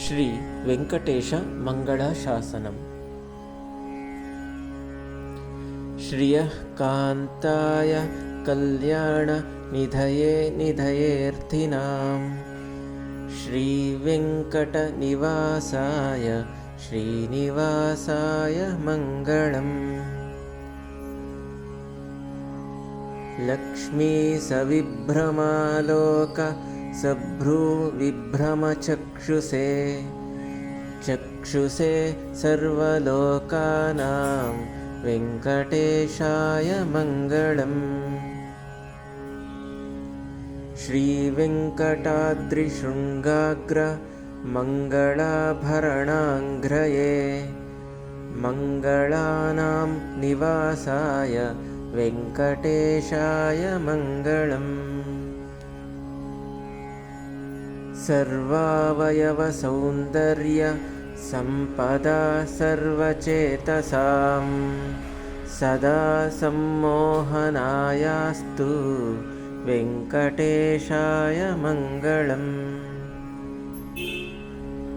श्रीवेङ्कटेशमङ्गलाशासनम् श्रियः कान्ताय कल्याणनिधये निधयेऽर्थिनां श्रीवेङ्कटनिवासाय श्रीनिवासाय मङ्गलम् लक्ष्मीसविभ्रमालोकसभ्रूविभ्रमचक्षुषे चक्षुषे सर्वलोकानां वेङ्कटेशाय मङ्गलम्। श्रीवेङ्कटाद्रिशृङ्गाग्रमङ्गलाभरणाङ्घ्रये मङ्गलानां निवासाय वेङ्कटेशाय मङ्गलम् सर्वावयवसौन्दर्यसम्पदा सर्वचेतसां सदा सम्मोहनायास्तु वेङ्कटेशाय मङ्गलम्।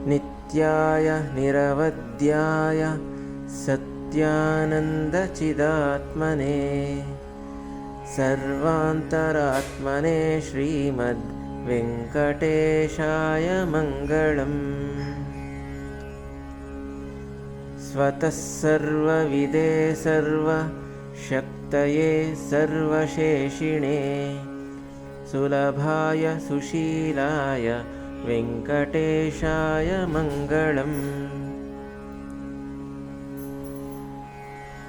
नित्याय निरवद्याय सत्यानन्दचिदात्मने। सर्वान्तरात्मने श्रीमद्वेङ्कटेशाय मङ्गलम्। स्वतः सर्वविदे सर्वशक्तये सर्वशेषिणे सुलभाय सुशीलाय वेङ्कटेशाय मङ्गलम्।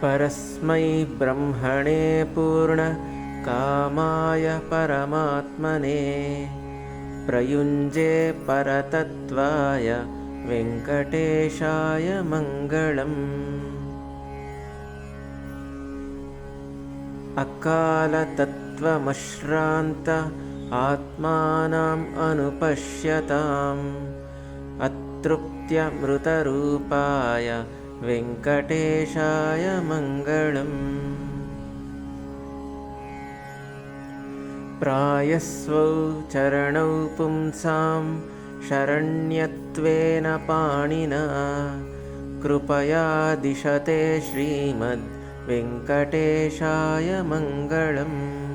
परस्मै ब्रह्मणे पूर्णकामाय परमात्मने प्रयुञ्जे परतत्त्वाय वेङ्कटेशाय मङ्गलम्। अकालतत्त्वमश्रान्त आत्मानाम् अनुपश्यताम्। अतृप्त्यमृतरूपाय वेङ्कटेशाय मङ्गलम् प्रायस्वौ चरणौ पुंसां शरण्यत्वेन पाणिना। कृपया दिशते श्रीमद्वेङ्कटेशाय मङ्गलम्।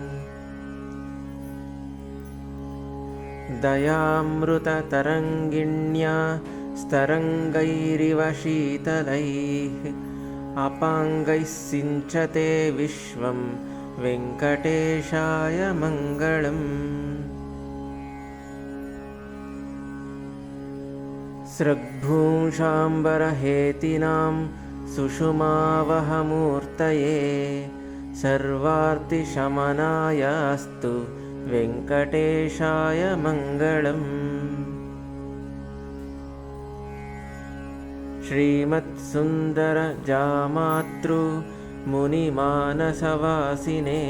दयामृततरङ्गिण्या स्तरङ्गैरिव शीतलैः। अपाङ्गैः सिञ्चते विश्वं वेङ्कटेशाय मङ्गलम्। सृग्भूषाम्बरहेतिनां सुषुमावहमूर्तये सर्वार्तिशमनायास्तु वेङ्कटेशाय मङ्गलम् श्रीमत्सुन्दरजामातृमुनिमानसवासिने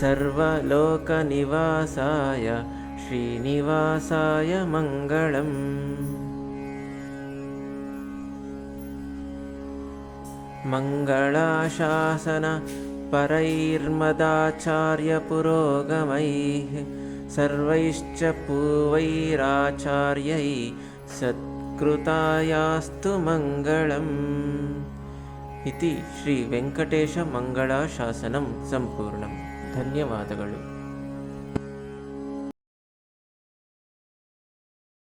सर्वलोकनिवासाय श्रीनिवासाय मङ्गलम्। मङ्गलाशासनपरैर्मदाचार्यपुरोगमैः सर्वैश्च पूर्वैराचार्यैः सत्कृतायास्तु मङ्गलम् ಇತಿ ಶ್ರೀ ವೆಂಕಟೇಶ ಮಂಗಳಾಶಾಸನಂ ಸಂಪೂರ್ಣಂ ಧನ್ಯವಾದಗಳು